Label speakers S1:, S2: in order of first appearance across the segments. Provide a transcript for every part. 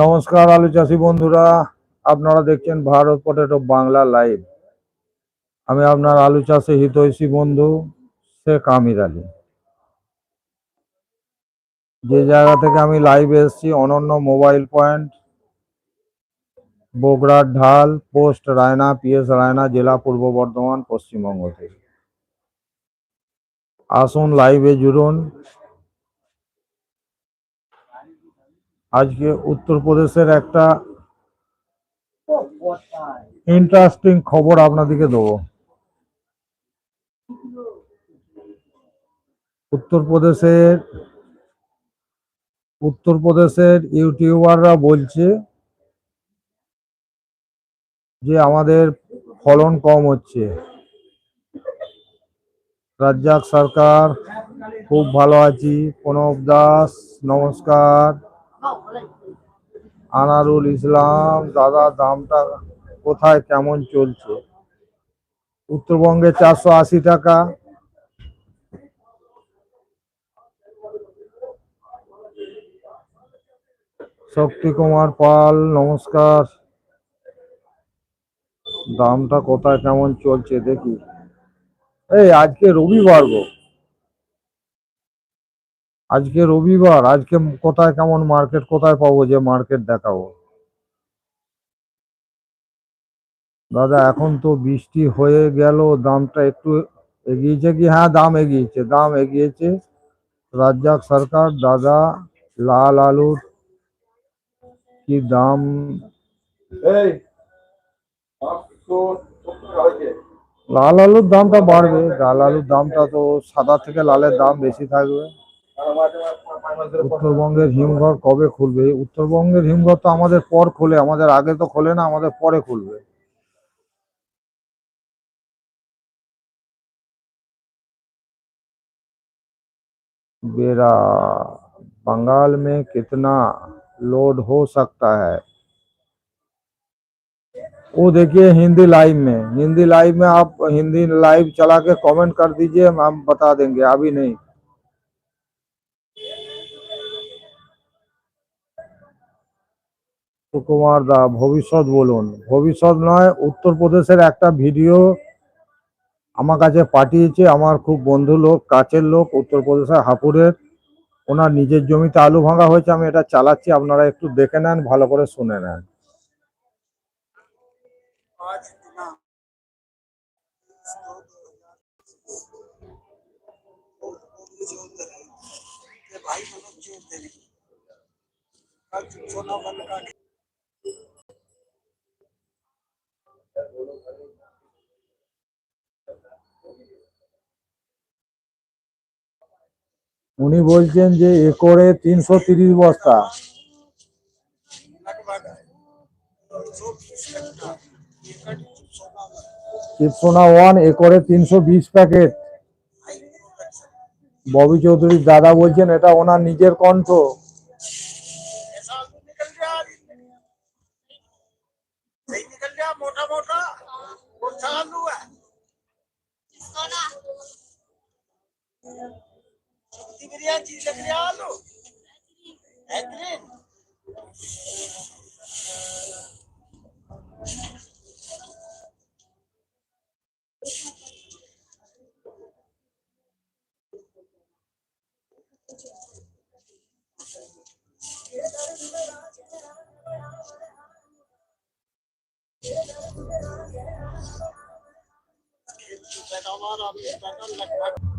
S1: নমস্কার আলু চাষি বন্ধুরা, আপনারা দেখছেন ভারত পটেটো বাংলা লাইভ। আমি আপনার আলু চাষে হিতৈষী বন্ধু শেখ আমির আলী। যে জায়গা থেকে আমি লাইভ এসেছি, অনন্য মোবাইল পয়েন্ট, বগুড়ার ঢাল, পোস্ট রায়না, পিএস রায়না, জেলা পূর্ব বর্ধমান, পশ্চিমবঙ্গ থেকে। আসুন লাইভে জুড়ুন। আজকে উত্তরপ্রদেশের একটা ইন্টারেস্টিং খবর আপনাদেরকে দেবো। উত্তরপ্রদেশের উত্তরপ্রদেশের ইউটিউবাররা বলছে যে আমাদের ফলন কম হচ্ছে। রাজ্জাক সরকার, খুব ভালো আছি, প্রণব দাস, নমস্কার। আনারুল ইসলাম, দাদা, দামটা কোথায়, কেমন চলছে? উত্তরবঙ্গে চারশো আশি টাকা। শক্তি কুমার পাল, নমস্কার। দামটা কোথায়, কেমন চলছে, দেখি। এই, আজকে রবিবার গো। আজকে রবিবার আজকে কোথায় কেমন মার্কেট কোথায় পাবো যে মার্কেট দেখাবো? দাদা এখন তো বৃষ্টি হয়ে গেল দামটা একটু এগিয়েছে কি? হ্যাঁ দাম এগিয়েছে দাম এগিয়েছে। রাজ্জাক সরকার দাদা লাল আলুর কি দাম? লাল আলুর দামটা বাড়বে লাল আলুর দামটা তো সাদা থেকে লালের দাম বেশি থাকবে। উত্তরবঙ্গের হিমঘর কবে খুলবে উত্তরবঙ্গের হিমঘর তো আমাদের পর খোলে আমাদের আগে তো খোলে না আমাদের পরে খুলবে बेरा बंगाल में कितना लोड हो सकता है वो देखिए हिंदी लाइव में हिंदी लाइव में आप हिंदी लाइव चला के कमेंट कर दीजिए हम बता देंगे अभी नहीं সুকুমার দা ভবিষ্যৎ বলুন ভবিষ্যৎ নয় উত্তরপ্রদেশের একটা ভিডিও আমার কাছে পাঠিয়েছে আমার খুব বন্ধু লোক কাছের লোক উত্তরপ্রদেশের হাপুরের ওনার নিজের জমিতে আলু ভাঙা হয়েছে আমি এটা চালাচ্ছি আপনারা একটু দেখে নেন ভালো করে শুনে নেন
S2: आज दिनांक बीस दो दो हजार पच्चीस चौधरी के भाई मनोज चौधरी कल सोना बल का
S1: উনি বলছেন যে একরে তিনশো তিরিশ বস্তা। চিপসোনা ওয়ান একরে তিনশো বিশ প্যাকেট। ববি চৌধুরীর দাদা বলছেন, এটা ওনার নিজের কণ্ঠ।
S2: ක්‍රියා ජීවිත ක්‍රියාලු ඇතරින් पैदावार आपकी पैदावार लगभग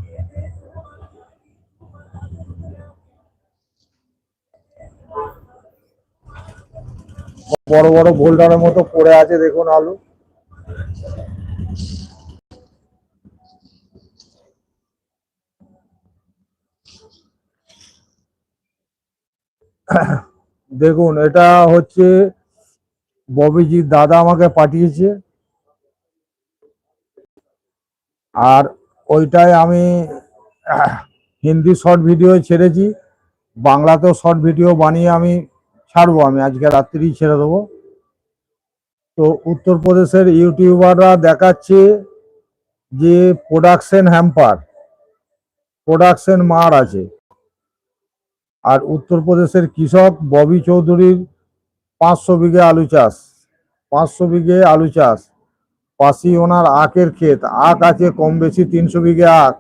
S1: বড় বড় বোল্ডারের মতো পড়ে আছে, দেখুন আলু। দেখুন, এটা হচ্ছে ববিজির দাদা আমাকে পাঠিয়েছে। আর ওইটাই আমি হিন্দি শর্ট ভিডিও ছেড়েছি, বাংলাতেও শর্ট ভিডিও বানিয়ে আমি ছাড়বো আমি, আজকে রাত্রি ছেড়ে দেবো। তো উত্তরপ্রদেশের ইউটিউবাররা দেখাচ্ছে যে প্রোডাকশন হ্যাম্পার প্রোডাকশন মার আছে। আর উত্তরপ্রদেশের কৃষক ববি চৌধুরীর পাঁচশো বিঘে আলু চাষ, পাঁচশো বিঘে আলু চাষ। পাশি ওনার আখের ক্ষেত, আখ আছে কম বেশি তিনশো বিঘে আখ।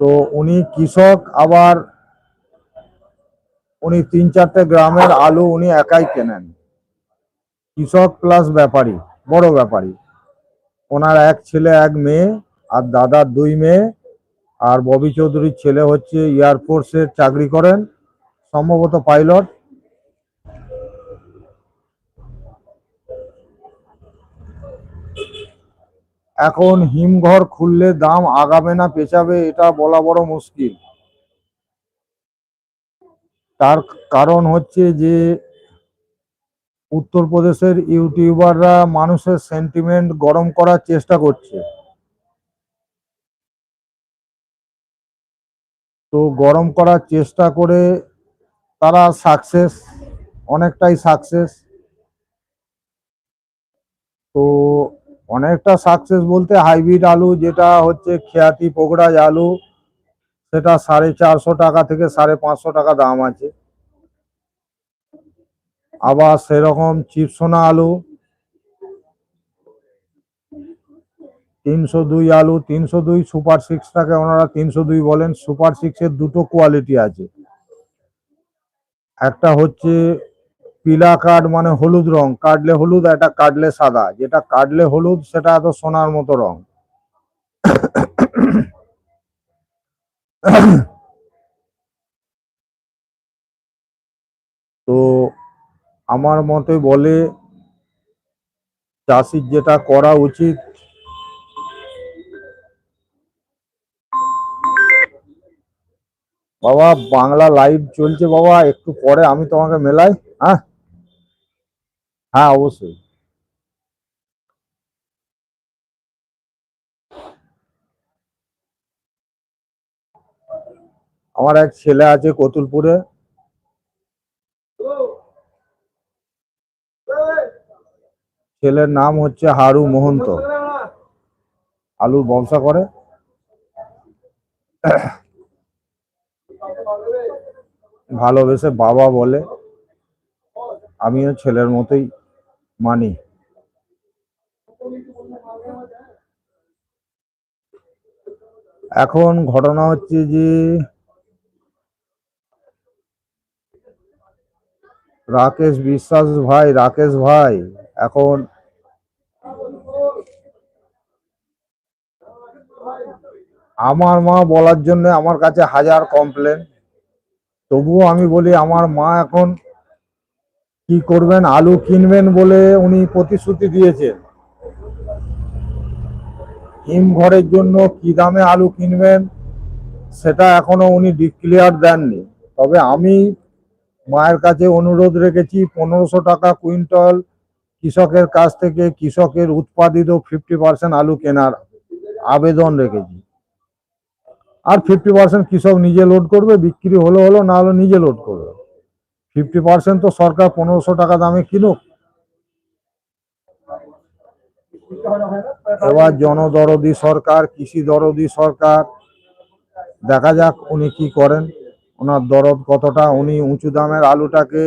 S1: তো উনি কৃষক আবার উনি তিন চারটে গ্রামের আলু উনি একাই কেনেন। কৃষক প্লাস ব্যাপারী, বড় ব্যাপারী। ওনার এক ছেলে, এক মেয়ে, আর দাদার দুই মেয়ে। আর ববি চৌধুরীর ছেলে হচ্ছে এয়ারফোর্সে চাকরি করেন, সম্ভবত পাইলট এখন হিমঘর খুললে দাম আগাবে না পেছাবে এটা বলা বড় মুশকিল। তার কারণ হচ্ছে যে উত্তরপ্রদেশের ইউটিউবাররা মানুষের সেন্টিমেন্ট গরম করার চেষ্টা করছে। তো গরম করার চেষ্টা করে তারা সাকসেস অনেকটাই সাকসেস তো অনেকটা সাকসেস বলতে হাইব্রিড আলু যেটা হচ্ছে খেয়াতি পোকড়াজ আলু। সেটা সাড়ে চারশো টাকা থেকে সাড়ে পাঁচশো টাকা দাম আছে। আবার সেরকম চিপসোনা আলু, তিনশো দুই আলু, তিনশো দুই সুপার সিক্সটাকে ওনারা তিনশো দুই বলেন, সুপার সিক্সের দুটো কোয়ালিটি আছে। একটা হচ্ছে পিলা কার্ড মানে হলুদ রং, কাটলে হলুদ একটা কাটলে সাদা। যেটা কাটলে হলুদ, সেটা এত সোনার মতো রং। তো আমার মতে বলে চাষির যেটা করা উচিত, বাবা বাংলা লাইভ চলছে বাবা, একটু পরে আমি তোমাকে মেলাই হ্যাঁ? হ্যাঁ অবশ্যই। আমার এক ছেলে আছে কতুলপুরে। ছেলের নাম হচ্ছে হারু মোহন্ত। আলুর ব্যবসা করে। ভালোবেসে বাবা বলে, আমিও ছেলের মতোই মানি। এখন ঘটনা হচ্ছে যে রাকেশ বিশ্বাস ভাই, রাকেশ ভাই, এখন আমার মা বলার জন্য আমার কাছে হাজার কমপ্লেন তবুও আমি বলি, আমার মা এখন কি করবেন, আলু কিনবেন বলে উনি প্রতিশ্রুতি দিয়েছেন। হিমঘরের জন্য কি দামে আলু কিনবেন, সেটা এখনও উনি ডিক্লিয়ার দেননি। তবে আমি মায়ের কাছে অনুরোধ রেখেছি, পনেরোশো টাকা কুইন্টাল কৃষকের কাছ থেকে কৃষকের উৎপাদিত ফিফটি পার্সেন্ট আলু কেনার আবেদন রেখেছি। আর ফিফটি পার্সেন্ট কৃষক নিজে লোড করবে, বিক্রি হলো হলো, না হলো নিজে লোড করবে। ফিফটি পার্সেন্ট তো সরকার পনেরোশো টাকা দামে কিনুক। এবার জনদরদি সরকার, কৃষি দরদি সরকার, দেখা যাক উনি কি করেন। ওনার দরদ কতটা, উনি উঁচু দামের আলুটাকে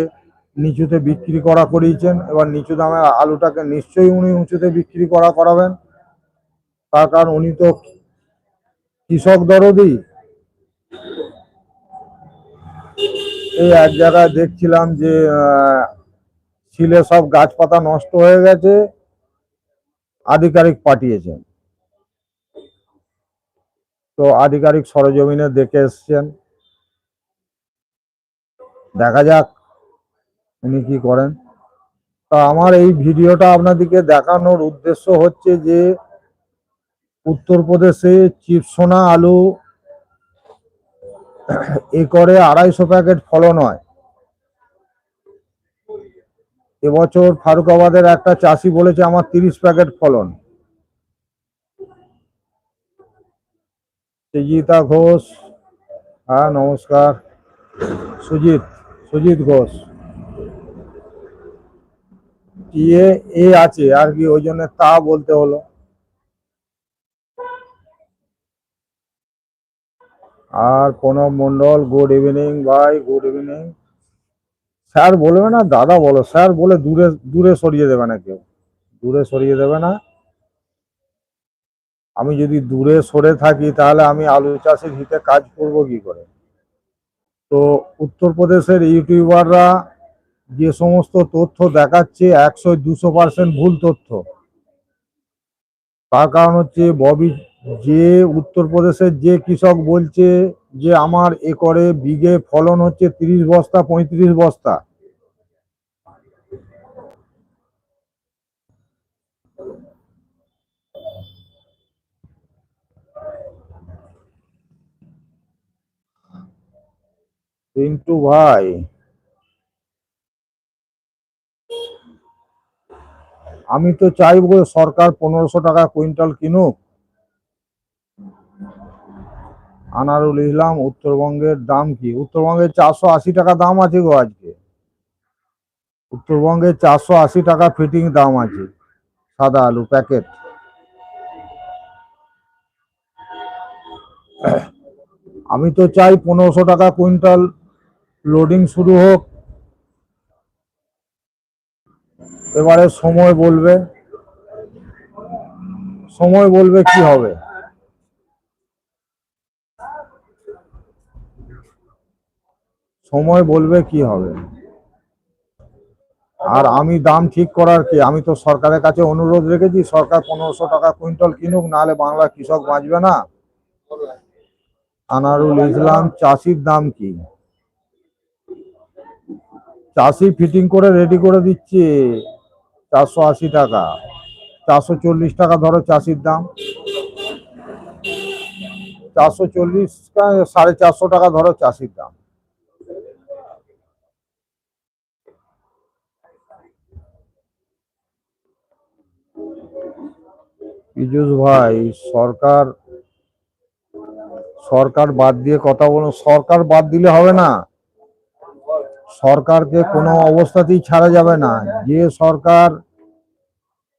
S1: নিচুতে বিক্রি করা করিয়েছেন, এবার নিচু দামের আলুটাকে নিশ্চয়ই উনি উঁচুতে বিক্রি করা করাবেন। তার কারণ উনি তো কৃষক দরদি এই এক জায়গায় দেখছিলাম যে শিলে সব গাছপাতা নষ্ট হয়ে গেছে, আধিকারিক পাঠিয়েছেন। তো আধিকারিক সরজমিনে দেখে এসছেন। দেখা যাক উনি কি করেন। তা আমার এই ভিডিওটা আপনাদেরকে দেখানোর উদ্দেশ্য হচ্ছে যে, উত্তরপ্রদেশে চিপসোনা আলু একরে আড়াইশো প্যাকেট ফলন হয়। এবছর ফারুকাবাদের একটা চাষি বলেছে, আমার তিরিশ প্যাকেট ফলন। সুজিতা ঘোষ হ্যাঁ নমস্কার। সুজিত সুজিত ঘোষ। ইয়ে এ আছে, আর কি, ওই জন্য তা বলতে হলো। আর প্রণব মন্ডল গুড ইভিনিং ভাই গুড ইভিনিং স্যার বলবে না, দাদা বলো, স্যার বলে দূরে দূরে সরিয়ে দেবে না কেউ। দূরে সরিয়ে দেবে না। আমি যদি দূরে সরে থাকি, তাহলে আমি আলু চাষের হিতে কাজ করব কি করে? তো উত্তরপ্রদেশের ইউটিউবাররা যে সমস্ত তথ্য দেখাচ্ছে, একশো দুশো পার্সেন্ট ভুল তথ্য। তার কারণ হচ্ছে ববি, যে উত্তরপ্রদেশের যে কৃষক বলছে যে, আমার একরে বিঘে ফলন হচ্ছে তিরিশ বস্তা, পঁয়ত্রিশ বস্তা। পিন্টু ভাই আমি তো চাইব সরকার পনেরোশো টাকা কুইন্টাল কিনুক। আনারুল ইসলাম, উত্তরবঙ্গের দাম কি? উত্তরবঙ্গের চারশো আশি টাকা দাম আছে গো আজকে। উত্তরবঙ্গে চারশো আশি টাকা ফিটিং দাম আছে। সাদা আলু প্যাকেট আমি তো চাই পনেরোশো টাকা কুইন্টাল লোডিং শুরু হোক। এবারে সময় বলবে। সময় বলবে কি হবে? সময় বলবে কি হবে? আর আমি দাম ঠিক করার কি? আমি তো সরকারের কাছে অনুরোধ রেখেছি, সরকার পনেরোশো টাকা কুইন্টাল কিনুক, নাহলে বাংলা কৃষক বাঁচবে না। আনারুল ইসলাম চাষির দাম কি? চাষি ফিটিং করে রেডি করে দিচ্ছে। চারশো আশি টাকা। চারশো চল্লিশ টাকা ধরো চাষির দাম। চারশো চল্লিশ সাড়ে চারশো টাকা ধরো চাষির দাম। পীযুষ ভাই, সরকার সরকার বাদ দিয়ে কথা বলুন। সরকার বাদ দিলে হবে না। সরকারকে কোনো অবস্থাতেই ছাড়া যাবে না। যে সরকার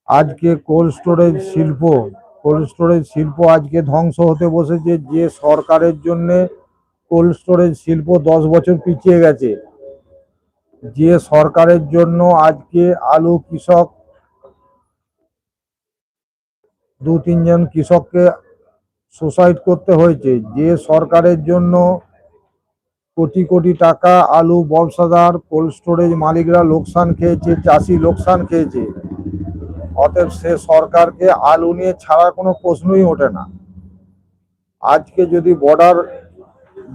S1: আজকে কোল্ড স্টোরেজ শিল্প, কোল্ড স্টোরেজ শিল্প আজকে ধ্বংস হতে বসেছে, যে সরকারের জন্যে কোল্ড স্টোরেজ শিল্প দশ বছর পিছিয়ে গেছে, যে সরকারের জন্য আজকে আলু কৃষক দু তিনজন কৃষককে সুসাইড করতে হয়েছে, যে সরকারের জন্য কোটি কোটি টাকা, আলু ব্যবসাদার কোল্ড স্টোরেজ মালিকরা লোকসান খেয়েছে, চাষি লোকসান খেয়েছে। অতএব সে সরকারকে আলু নিয়ে ছাড়ার কোনো প্রশ্নই ওঠে না। আজকে যদি বর্ডার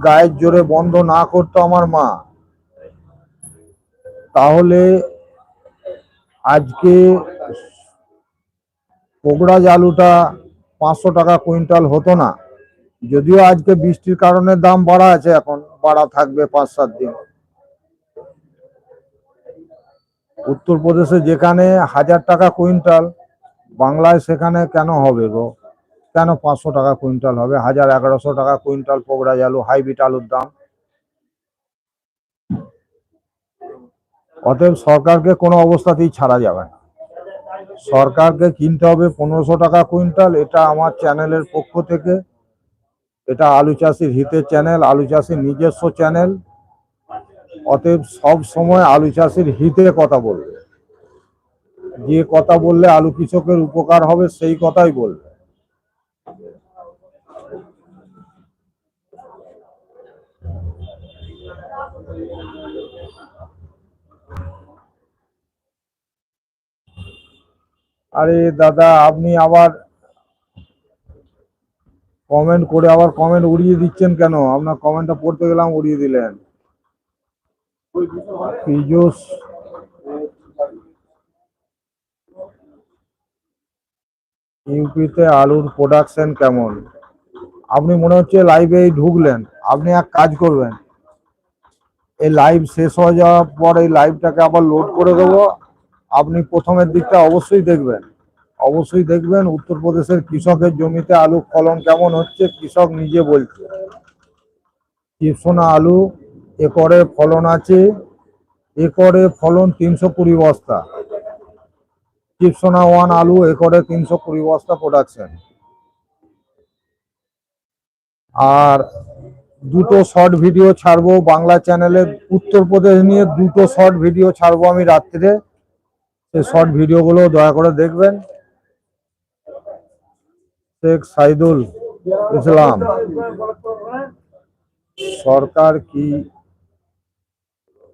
S1: গায়ের জোরে বন্ধ না করতো আমার মা, তাহলে আজকে পোগড়াজ আলুটা পাঁচশো টাকা কুইন্টাল হতো না। যদিও আজকে বৃষ্টির কারণে দাম বাড়া আছে এখন, বাড়া থাকবে পাঁচ, সাত দিন। উত্তরপ্রদেশে যেখানে হাজার টাকা কুইন্টাল, বাংলায় সেখানে কেন হবে গো? কেন পাঁচশো টাকা কুইন্টাল হবে? হাজার এগারোশো টাকা কুইন্টাল পোগড়াজ আলু, হাইব্রিড আলুর দাম। অতএব সরকারকে কোনো অবস্থাতেই ছাড়া যাবে না। সরকারকে কিনতে হবে পনেরোশো টাকা কুইন্টাল, এটা আমার চ্যানেলের পক্ষ থেকে এটা আলু চাষির হিতের চ্যানেল, আলু চাষির নিজস্ব চ্যানেল। অতএব সব সময় আলু চাষির হিতে কথা বলবে। যে কথা বললে আলু কৃষকের উপকার হবে, সেই কথাই বলবে। আরে দাদা, আপনি আবার কমেন্ট করে আবার কমেন্ট উড়িয়ে দিচ্ছেন কেন? আপনার কমেন্টটা পড়তে গেলাম উড়িয়ে দিলেন। পীযুষ ইউপিতে আলুর প্রোডাকশন কেমন? আপনি মনে হচ্ছে লাইভে ঢুকলেন। আপনি এক কাজ করবেন। এই লাইভ শেষ হয়ে যাওয়ার পর এই লাইভটাকে আবার লোড করে দেবো। আপনি প্রথমের দিকটা অবশ্যই দেখবেন। অবশ্যই দেখবেন উত্তরপ্রদেশের কৃষকের জমিতে আলু ফলন কেমন হচ্ছে, কৃষক নিজে বলছে। চিপসোনা আলু, একরে ফলন আছে, একরে ফলন তিনশো কুড়ি বস্তা। চিপসোনা ওয়ান আলু, একরে তিনশো কুড়ি বস্তা প্রোডাকশন আর দুটো শর্ট ভিডিও ছাড়বো বাংলা চ্যানেলে উত্তরপ্রদেশ নিয়ে দুটো শর্ট ভিডিও ছাড়বো আমি রাত্রে। সেই শর্ট ভিডিওগুলো দয়া করে দেখবেন। শেখ সাইদুল ইসলাম, সরকার কি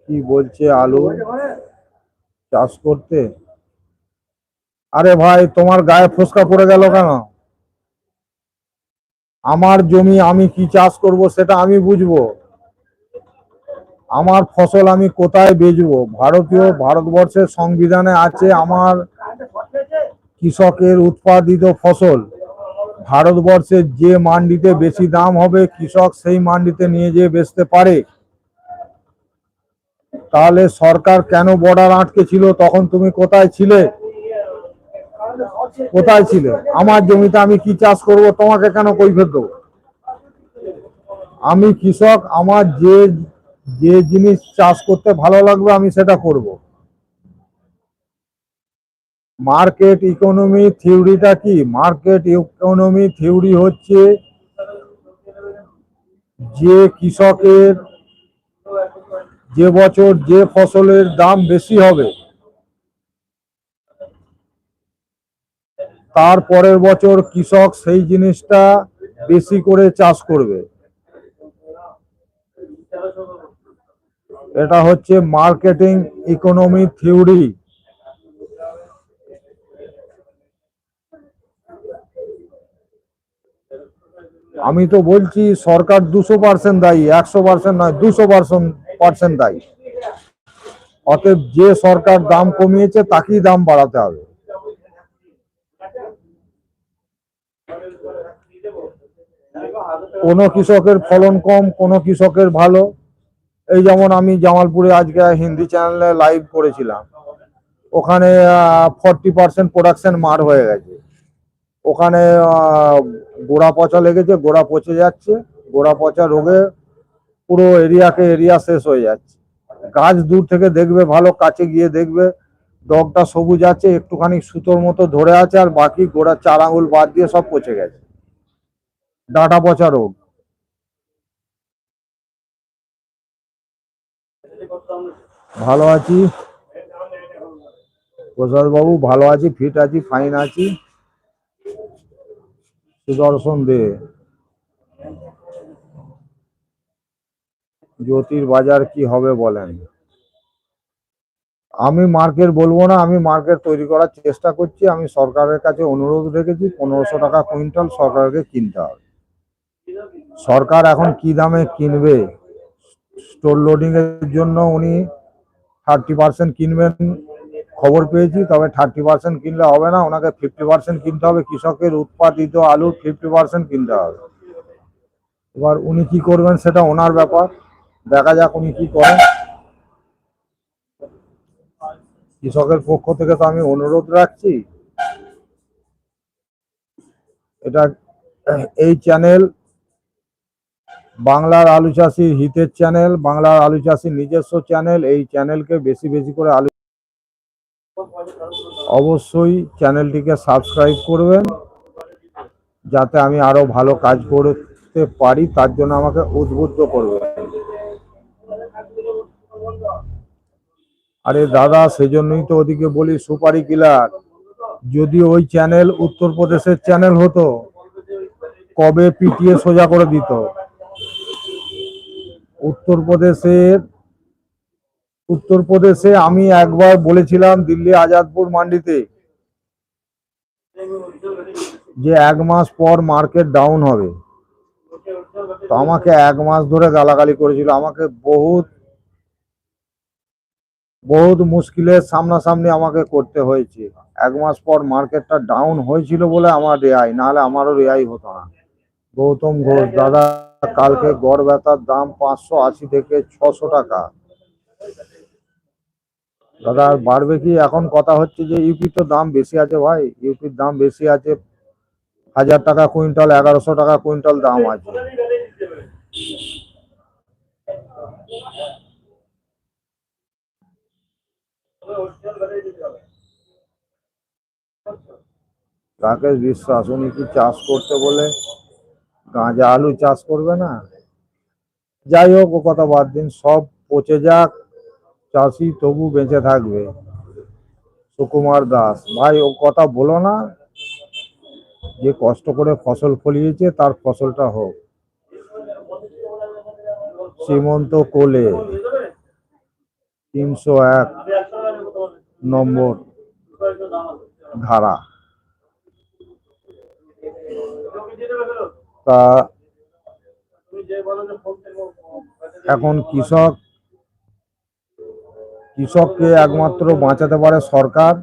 S1: কি বলছে আলু চাষ করতে? আরে ভাই, তোমার গায়ে ফসকা পড়ে গেল কেন? আমার জমি আমি কি চাষ করব সেটা আমি বুঝব। আমার ফসল আমি কোথায় বেচবো? ভারতীয় ভারতবর্ষের সংবিধানে আছে আমার কৃষকের উৎপাদিত ফসল। ভারতবর্ষের যে মান্ডিতে বেশি দাম হবে, কৃষক সেই মান্ডিতে নিয়ে যেয়ে বেচতে পারে। তাহলে সরকার কেন বর্ডার আটকে ছিল তখন তুমি কোথায় ছিলে? কোথায় ছিলে? আমার জমিতে আমি কি চাষ করব? তোমাকে কেন কৈফিয়ত দেবো? আমি কৃষক, আমার যে যে জিনিস চাষ করতে ভালো লাগবে আমি সেটা করব। মার্কেট ইকোনমি থিওরিটা কি? মার্কেট ইকোনমি থিওরি হচ্ছে যে কৃষকের যে বছর যে ফসলের দাম বেশি হবে, তার পরের বছর কৃষক সেই জিনিসটা বেশি করে চাষ করবে। এটা হচ্ছে মার্কেটিং ইকোনমি থিওরি। আমি তো বলছি সরকার দুশো পার্সেন্ট দায়ী, একশো পার্সেন্ট নয়, দুশো পার্সেন্ট পার্সেন্ট দায়ী। অতএব যে সরকার দাম কমিয়েছে, তাকেই দাম বাড়াতে হবে। কোনো কৃষকের ফলন কম, কোনো কৃষকের ভালো। এই যেমন আমি জামালপুরে আজকে হিন্দি চ্যানেলে লাইভ করেছিলাম। ওখানে ফর্টি পার্সেন্ট প্রোডাকশন মার হয়ে গেছে। ওখানে গোড়া পচা লেগেছে, গোড়া পচে যাচ্ছে, গোড়া পচা রোগে পুরো এরিয়াকে এরিয়া শেষ হয়ে যাচ্ছে। গাছ দূর থেকে দেখবে, ভালো কাছে গিয়ে দেখবে, ডগটা সবুজ আছে, একটুখানি সুতোর মতো ধরে আছে, আর বাকি গোড়া চার আঙুল বাদ দিয়ে সব পচে গেছে। ডাটা পচা রোগ। ভালো আছি। প্রসাদ বাবু, ভালো আছি, ফিট আছি, ফাইন আছি। সুদর্শন দে। জ্যোতির বাজার কি হবে বলেন? আমি মার্কেট বলব না, আমি মার্কেট তৈরি করার চেষ্টা করছি। আমি সরকারের কাছে অনুরোধ রেখেছি, পনেরোশো টাকা কুইন্টাল সরকারকে কিনতে হবে। সরকার এখন কি দামে কিনবে? স্টোর লোডিং এর জন্য উনি থার্টি পার্সেন্ট কিনবেন। খবর পেয়েছি, তবে থার্টি পার্সেন্ট কিনলে হবে না। ওনাকে ফিফটি পার্সেন্ট কিনতে হবে। কৃষকের উৎপাদিত আলুর ফিফটি পার্সেন্ট কিনতে হবে। এবার উনি কি করবেন সেটা ওনার ব্যাপার। দেখা যাক উনি কি করেন। কৃষকের পক্ষ থেকে তো আমি অনুরোধ রাখছি। এটা এই চ্যানেল বাংলার আলু চাষির হিতের চ্যানেল, বাংলার আলু চাষির নিজস্ব চ্যানেল। এই চ্যানেলকে বেশি বেশি করে আলু অবশ্যই চ্যানেলটিকে সাবস্ক্রাইব করবেন, যাতে আমি আরও ভালো কাজ করতে পারি, তার জন্য আমাকে উদ্বুদ্ধ করবেন। আরে দাদা, সেজন্যই তো ওদিকে বলি সুপারি কিলার। যদি ওই চ্যানেল উত্তরপ্রদেশের চ্যানেল হতো, কবে পিটিয়ে সোজা করে দিত? উত্তরপ্রদেশের উত্তরপ্রদেশে আমি একবার বলেছিলাম দিল্লি আজাদপুর মান্ডিতে যে এক মাস পর মার্কেট ডাউন হবে। তো আমাকে এক মাস ধরে গালাগালি করেছিল। আমাকে বহুত বহুত মুশকিলের সামনাসামনি আমাকে করতে হয়েছে। এক মাস পর মার্কেটটা ডাউন হয়েছিল বলে আমার রেয়াই নাহলে আমারও রেয়াই হতো না। গৌতম ঘোষ, দাদা, কালকে গড় ব্যথার দাম পাঁচশো আশি থেকে ছশো টাকা। দাদা বাড়বে কি? এখন কথা হচ্ছে যে ইউপি তো দাম বেশি আছে ভাই। ইউপির দাম বেশি আছে। হাজার টাকা কুইন্টাল, এগারোশো টাকা কুইন্টাল দাম আছে। রাকেশ বিশ্বাস, উনি কি চাষ করতে বলে? গাঁজা আলু চাষ করবে না? যাই হোক, ও কথা বাদ দিন। সব পচে যাক। চাষি তবু বেঁচে থাকবে। সুকুমার দাস, ভাই, ও কথা বলো না। যে কষ্ট করে ফসল ফলিয়েছে, তার ফসলটা হোক। শ্রীমন্ত কোলে, তিনশো এক নম্বর ধারা। তা, এখন কৃষক কৃষককে একমাত্র বাঁচাতে পারে সরকার।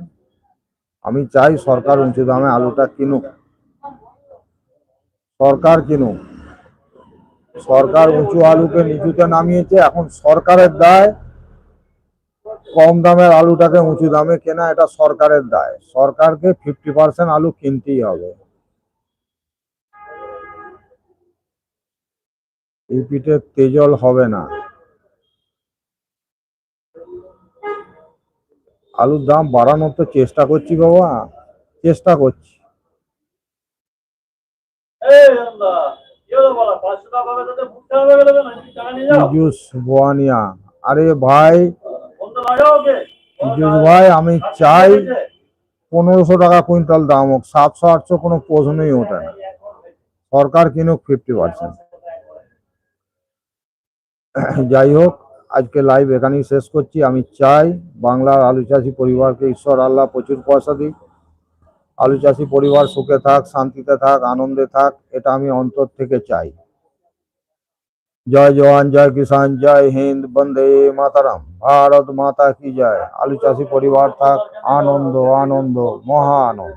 S1: আমি চাই সরকার উঁচু দামে আলুটা কিনুক। সরকার কিনুক। সরকার উঁচু আলুকে নিচুতে নামিয়েছে, এখন সরকারের দায়। কম দামের আলুটাকে উঁচু দামে কেনা, এটা সরকারের দায়। সরকারকে ফিফটি পার্সেন্ট আলু কিনতেই হবে। এই পিঠে তেজল হবে না। আলুর দাম বাড়ানোর তো চেষ্টা করছি বাবা চেষ্টা করছি। পীযুষ বোয়ানিয়া আরে ভাই পীযুষ ভাই আমি চাই পনেরোশো টাকা কুইন্টাল দাম হোক সাতশো আটশো কোনো প্রশ্নই ওঠে না। সরকার কিনুক ফিফটি পার্সেন্ট যাই হোক আজকে লাইভ এখানেই শেষ করছি। আমি চাই বাংলার আলু চাষি পরিবারকে ঈশ্বর, আল্লাহ প্রচুর পয়সা দিক। আলু চাষি পরিবার সুখে থাক, শান্তিতে থাক, আনন্দে থাক, এটা আমি অন্তর থেকে চাই। জয় জওয়ান, জয় কিষান জয় হিন্দ, বন্দে মাতারাম। ভারত মাতা কি জয়। আলু চাষি পরিবার থাক, আনন্দ আনন্দ, মহা আনন্দ।